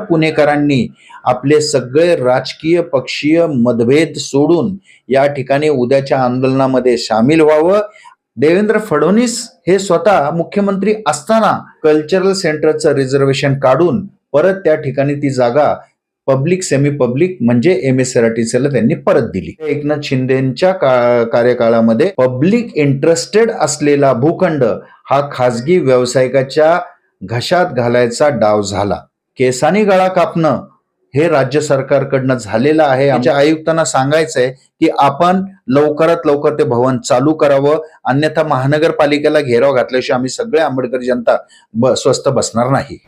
पुणेकरांनी आपले सगळे राजकीय पक्षीय मतभेद सोडून या ठिकाणी उद्याच्या आंदोलनामध्ये सामील व्हावं. देवेंद्र फडणवीस हे स्वतः मुख्यमंत्री असताना कल्चरल सेंटरचं रिझर्वेशन काढून परत त्या ठिकाणी ती जागा पब्लिक सेमी पब्लिक म्हणजे एम एस ला त्यांनी परत दिली. एकनाथ शिंदेच्या का- कार्यकाळामध्ये पब्लिक इंटरेस्टेड असलेला भूखंड हा खाजगी व्यावसायिकाच्या घशात घालायचा डाव झाला. केसानी गळा कापणं हे राज्य सरकारकडनं झालेलं आहे. आमच्या आयुक्तांना सांगायचंय की आपण लवकरात लवकर ते भवन चालू करावं. अन्यथा महानगरपालिकेला घेराव घातल्याशिवाय आम्ही सगळे आंबेडकर जनता ब- स्वस्थ बसणार नाही.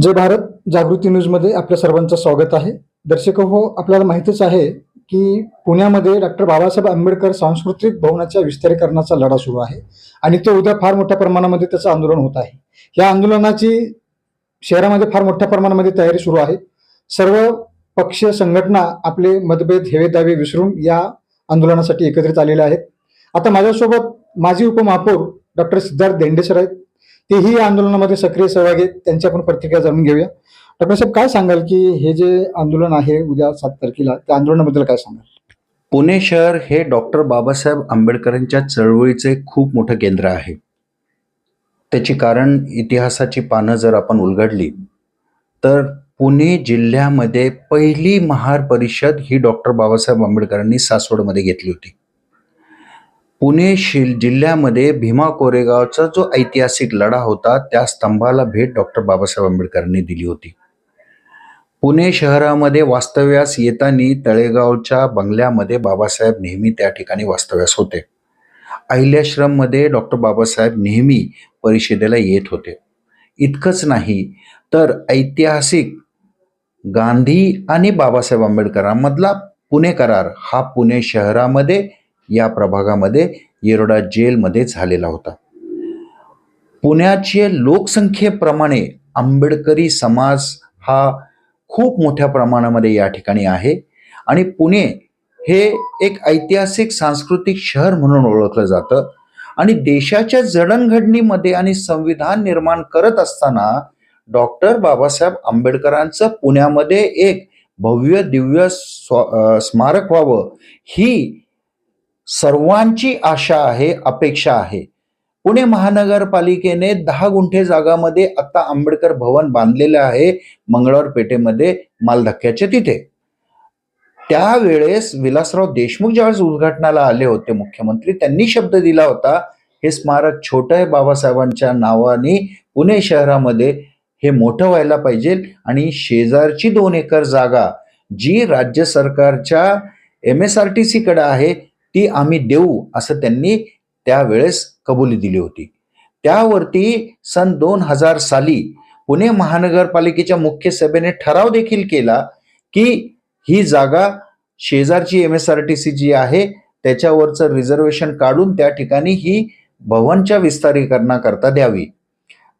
जय भारत. जागृती न्यूजमध्ये आपल्या सर्वांचं स्वागत आहे. दर्शक हो आपल्याला माहितीच आहे की पुण्यामध्ये डॉक्टर बाबासाहेब आंबेडकर सांस्कृतिक भवनाच्या विस्तारीकरणाचा लढा सुरू आहे. आणि तो उद्या फार मोठ्या प्रमाणामध्ये त्याचं आंदोलन होत आहे. या आंदोलनाची शहरामध्ये फार मोठ्या प्रमाणामध्ये तयारी सुरू आहे. सर्व पक्ष संघटना आपले मतभेद हेवे दावे विसरून या आंदोलनासाठी एकत्रित आलेले आहेत. आता माझ्यासोबत माजी उपमहापौर डॉक्टर सिद्धार्थ देंडेसर आहेत. तेही या आंदोलनामध्ये सक्रिय सहभागी आहेत. त्यांची आपण प्रतिक्रिया जाणून घेऊया. डॉक्टर साहेब काय सांगाल की हे जे आंदोलन आहे उद्या सात तारखेला त्या आंदोलनाबद्दल काय सांगाल? पुणे शहर हे डॉक्टर बाबासाहेब आंबेडकरांच्या चळवळीचे खूप मोठं केंद्र आहे. त्याची कारण इतिहासाची पानं जर आपण उलगडली तर पुणे जिल्ह्यामध्ये पहिली महार परिषद ही डॉक्टर बाबासाहेब आंबेडकरांनी सासवडमध्ये घेतली होती. पुणे शिल जिल्ह्यामध्ये भीमा कोरेगावचा जो ऐतिहासिक लढा होता त्या स्तंभाला भेट डॉक्टर बाबासाहेब आंबेडकरांनी दिली होती. पुणे शहरामध्ये वास्तव्यास येताना तळेगावच्या बंगल्यामध्ये बाबासाहेब नेहमी त्या ठिकाणी वास्तव्यास होते. अहिल्याश्रममध्ये डॉक्टर बाबासाहेब नेहमी परिषदेला येत होते. इतकंच नाही तर ऐतिहासिक गांधी आणि बाबासाहेब आंबेडकरांमधला पुणे करार हा पुणे शहरामध्ये या प्रभागामध्ये येरोडा जेलमध्ये झालेला होता. पुण्याचे लोकसंख्येप्रमाणे आंबेडकरी समाज हा खूप मोठ्या प्रमाणामध्ये या ठिकाणी आहे आणि पुणे हे एक ऐतिहासिक सांस्कृतिक शहर म्हणून ओळखलं जातं. आणि देशाच्या जडणघडणीमध्ये आणि संविधान निर्माण करत असताना डॉक्टर बाबासाहेब आंबेडकरांचं पुण्यामध्ये एक भव्य दिव्य स्व- स्मारक व्हावं ही सर्वांची आशा आहे अपेक्षा आहे. पुणे महानगरपालिकेने दहा गुंठे जागामध्ये आता आंबेडकर भवन बांधलेलं आहे मंगळवार पेठेमध्ये मालधक्क्याच्या तिथे. त्यावेळेस विलासराव देशमुख ज्यावेळेस उद्घाटनाला आले होते मुख्यमंत्री त्यांनी शब्द दिला होता हे स्मारक छोटं आहे बाबासाहेबांच्या नावाने पुणे शहरामध्ये हे मोठं व्हायला पाहिजे आणि शेजारची दोन एकर जागा जी राज्य सरकारच्या एम एस आर टी सीकडे आहे ती आम्ही देऊ असं त्यांनी त्यावेळेस कबुली दिली होती. त्यावरती सन दोन हजार साली पुणे महानगरपालिकेच्या मुख्य सभेने ठराव देखील केला की ही जागा शेजारची M S R T C जी आहे त्याच्यावरचं रिझर्वेशन काढून त्या ठिकाणी ही भवनच्या विस्तारीकरणाकरता द्यावी.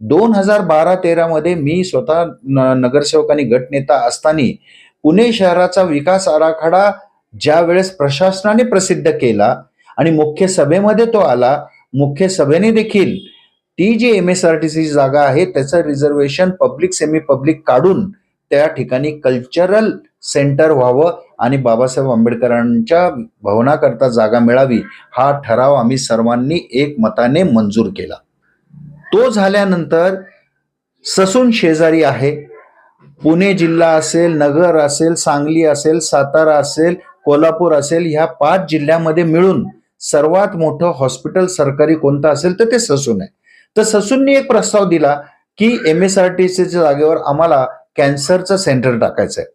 दोन हजार बारा तेरामध्ये मी स्वतः न- नगरसेवक आणि गटनेता असताना पुणे शहराचा विकास आराखडा ज्या वेळेस प्रशासनाने प्रसिद्ध केला आणि मुख्य सभेमध्ये तो आला मुख्य सभेने देखील ती जी M S R T C जागा आहे त्याचं रिझर्वेशन पब्लिक सेमी पब्लिक काढून त्या ठिकाणी कल्चरल सेंटर व्हावं आणि बाबासाहेब आंबेडकरांच्या भवनाकरता जागा मिळावी हा ठराव आम्ही सर्वांनी एकमताने मंजूर केला. तो झाल्यानंतर ससून शेजारी आहे. पुणे जिल्हा असेल नगर असेल सांगली असेल सातारा असेल कोल्हापूर असेल ह्या पाच जिल्ह्यामध्ये मिळून सर्वात मोठं हॉस्पिटल सरकारी कोणतं असेल तर ते ससून आहे. तर ससूननी एक प्रस्ताव दिला की एम एस आर टी सीच्या जागेवर आम्हाला कॅन्सरचं सेंटर टाकायचं आहे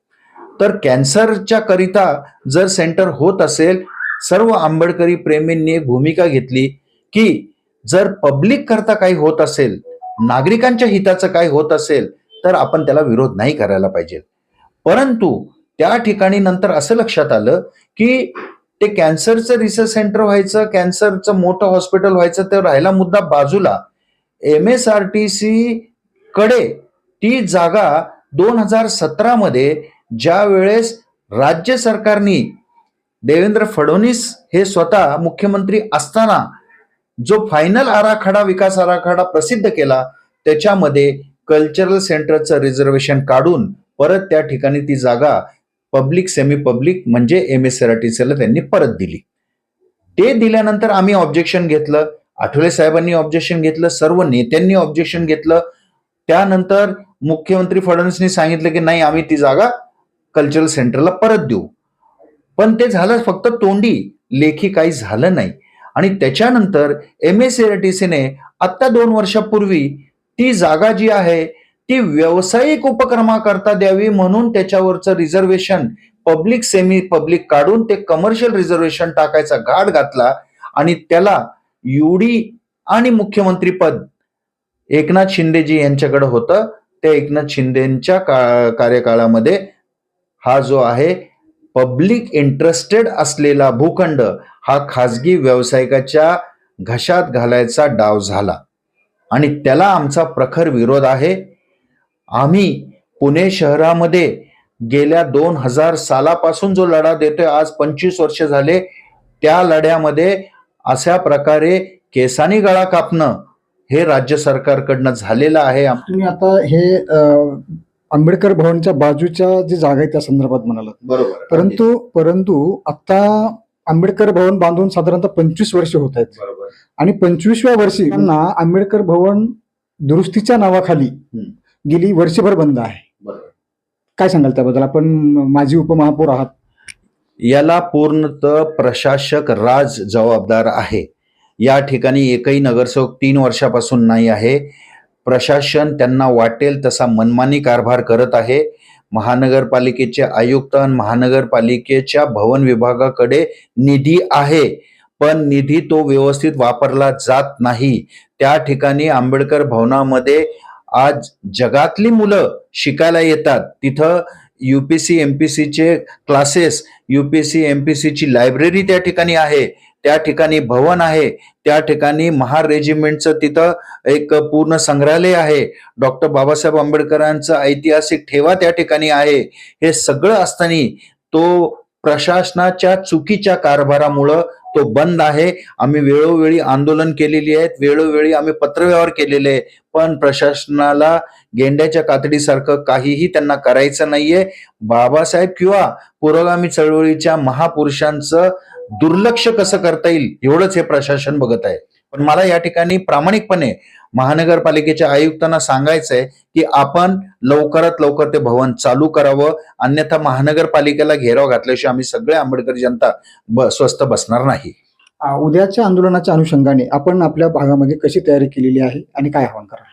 तर कॅन्सरच्या करिता जर सेंटर होत असेल सर्व आंबेडकरी प्रेमींनी एक भूमिका घेतली की जर पब्लिक करता काही होत असेल नागरिकांच्या हिताचं काय होत असेल तर आपण त्याला विरोध नाही करायला पाहिजे. परंतु त्या ठिकाणी नंतर असं लक्षात आलं की ते कॅन्सरचं रिसर्च सेंटर व्हायचं कॅन्सरचं मोठं हॉस्पिटल व्हायचं ते राहिला मुद्दा बाजूला. M S R T C कडे ती जागा दोन हजार सतरा मध्ये ज्या वेळेस राज्य सरकारने देवेंद्र फडणवीस हे स्वतः मुख्यमंत्री असताना जो फायनल आराखडा विकास आराखडा प्रसिद्ध केला त्याच्यामध्ये कल्चरल सेंटरचं रिझर्वेशन काढून परत त्या ठिकाणी ती जागा पब्लिक सेमी पब्लिक म्हणजे एम एस ला त्यांनी परत दिली. ते दिल्यानंतर आम्ही ऑब्जेक्शन घेतलं. आठवले साहेबांनी ऑब्जेक्शन घेतलं. सर्व नेत्यांनी ऑब्जेक्शन घेतलं. त्यानंतर मुख्यमंत्री फडणवीसनी सांगितलं की नाही आम्ही ती जागा कल्चरल सेंटरला परत देऊ. पण ते झालं फक्त तोंडी लेखी काही झालं नाही. आणि त्याच्यानंतर M S C R T C सीने आत्ता दोन वर्षापूर्वी ती जागा जी आहे ती व्यावसायिक उपक्रमाकरता द्यावी म्हणून त्याच्यावरचं रिझर्वेशन पब्लिक सेमी पब्लिक काढून ते कमर्शियल रिझर्वेशन टाकायचा घाट घातला आणि त्याला युडी आणि मुख्यमंत्री पद एकनाथ शिंदेजी यांच्याकडे होतं. त्या एकनाथ शिंदेच्या का कार्यकाळामध्ये हा जो आहे पब्लिक इंटरेस्टेड असलेला भूखंड हा खाजगी व्यावसायिकाच्या घशात घालायचा डाव झाला. आणि त्याला आमचा प्रखर विरोध आहे. आम्ही पुणे शहरामध्ये गेल्या दोन हजार सालापासून जो लढा देतोय आज पंचवीस वर्ष झाले त्या लढ्यामध्ये अशा प्रकारे केसानी गळा कापणं हे राज्य सरकारकडनं झालेलं आहे. तुम्ही आता हे आंबेडकर भवनच्या बाजूच्या जी जागा आहे त्या संदर्भात बरोबर परंतु परंतु आता आंबेडकर भवन बांधून साधारणतः पंचवीस वर्ष होत आहेत. बरोबर. आणि पंचवीसव्या वर्षी त्यांना आंबेडकर भवन दुरुस्तीच्या नावाखाली. गेली वर्षभर बंद आहे. काय सांगाल त्याबद्दल? आपण माजी उपमहापौर आहात. याला पूर्णतः प्रशासक राज जबाबदार आहे. या ठिकाणी एकही नगरसेवक तीन वर्षापासून नाही आहे. प्रशासन त्यांना वाटेल तसा मनमानी कारभार करत आहे. महानगरपालिकेचे आयुक्त आणि महानगरपालिकेच्या भवन विभागाकडे निधी आहे पण निधी तो व्यवस्थित वापरला जात नाही. त्या ठिकाणी आंबेडकर भवनामध्ये आज जगातली मुलं शिकायला येतात. तिथं युपीसी एमपीसीचे क्लासेस युपीसी एमपीसीची लायब्ररी त्या ठिकाणी आहे. त्या ठिकाणी भवन आहे त्या ठिकाणी महार रेजिमेंटचं तिथं एक पूर्ण संग्रहालय आहे. डॉक्टर बाबासाहेब आंबेडकरांचं ऐतिहासिक ठेवा त्या ठिकाणी आहे. हे सगळं असताना तो प्रशासनाच्या चुकीच्या कारभारामुळं तो बंद आहे. आम्ही वेळोवेळी आंदोलन केलेली आहेत वेळोवेळी आम्ही पत्रव्यवहार केलेले आहे पण प्रशासनाला गेंड्याच्या कातडीसारखं काहीही त्यांना करायचं नाहीये. बाबासाहेब किंवा पुरोगामी चळवळीच्या महापुरुषांचं दुर्लक्ष कसं करता येईल एवढंच हे प्रशासन बघत आहे. पण मला या ठिकाणी प्रामाणिकपणे महानगरपालिकेच्या आयुक्तांना सांगायचंय की आपण लवकरात लवकर ते भवन चालू करावं अन्यथा महानगरपालिकेला घेराव घातल्याशिवाय आम्ही सगळे आंबेडकर जनता ब स्वस्थ बसणार नाही. उद्याच्या आंदोलनाच्या अनुषंगाने आपण आपल्या भागामध्ये कशी तयारी केलेली आहे आणि काय आवाहन करा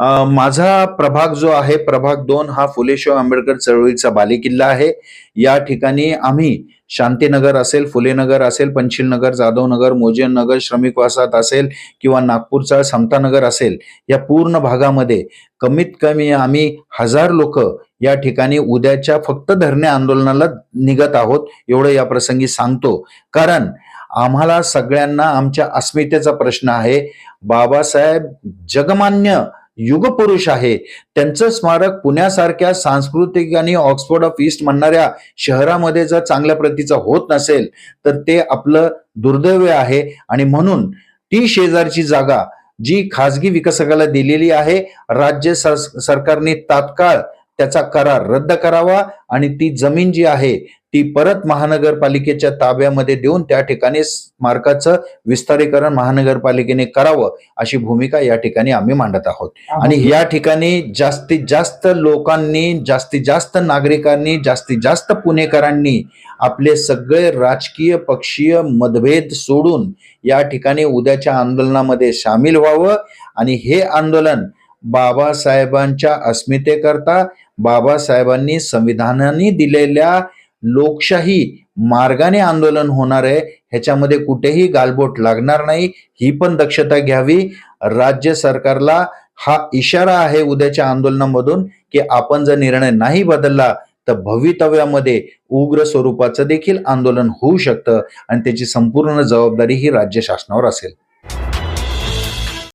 माझा प्रभाग जो आहे प्रभाग दोन हा फुले आंबेडकर चळवळीचा बालेकिल्ला आहे. या ठिकाणी आम्ही शांतीनगर असेल फुलेनगर असेल पंचिलनगर जाधवनगर मोजेनगर श्रमिक वासात असेल किंवा नागपूरचा समतानगर असेल या पूर्ण भागामध्ये कमीत कमी आम्ही हजार लोक या ठिकाणी उद्याच्या फक्त धरणे आंदोलनाला निघत आहोत एवढं या प्रसंगी सांगतो. कारण आम्हाला सगळ्यांना आमच्या अस्मितेचा प्रश्न आहे. बाबासाहेब जगमान्य युगपुरुष आहे. त्यांचं स्मारक पुण्यासारख्या सांस्कृतिक आणि ऑक्सफोर्ड ऑफ ईस्ट म्हणणाऱ्या शहरामध्ये जर चांगल्या प्रतीचं होत नसेल तर ते आपलं दुर्दैव आहे. आणि म्हणून ती शेजारची जागा जी खाजगी विकसकाला दिलेली आहे राज्य सर- सरकारने तात्काळ त्याचा करार रद्द करावा आणि ती जमीन जी आहे ती परत महानगरपालिकेच्या ताब्यामध्ये देऊन त्या ठिकाणी स्मारकाचं विस्तारीकरण महानगरपालिकेने करावं अशी भूमिका या ठिकाणी आम्ही मांडत आहोत. आणि या ठिकाणी जास्तीत जास्त लोकांनी जास्तीत जास्त नागरिकांनी जास्तीत जास्त पुणेकरांनी आपले सगळे राजकीय पक्षीय मतभेद सोडून या ठिकाणी उद्याच्या आंदोलनामध्ये सामील व्हावं. आणि हे आंदोलन बाबासाहेबांच्या अस्मितेकरता बाबासाहेबांनी संविधानाने दिलेल्या लोकशाही मार्गाने आंदोलन होणार आहे. ह्याच्यामध्ये कुठेही गालबोट लागणार नाही. ही पण दक्षता घ्यावी. राज्य सरकारला हा इशारा आहे उद्याच्या आंदोलनामधून की आपण जर निर्णय नाही बदलला तर भवितव्यामध्ये उग्र स्वरूपाचं देखील आंदोलन होऊ शकतं आणि त्याची संपूर्ण जबाबदारी ही राज्य शासनावर असेल.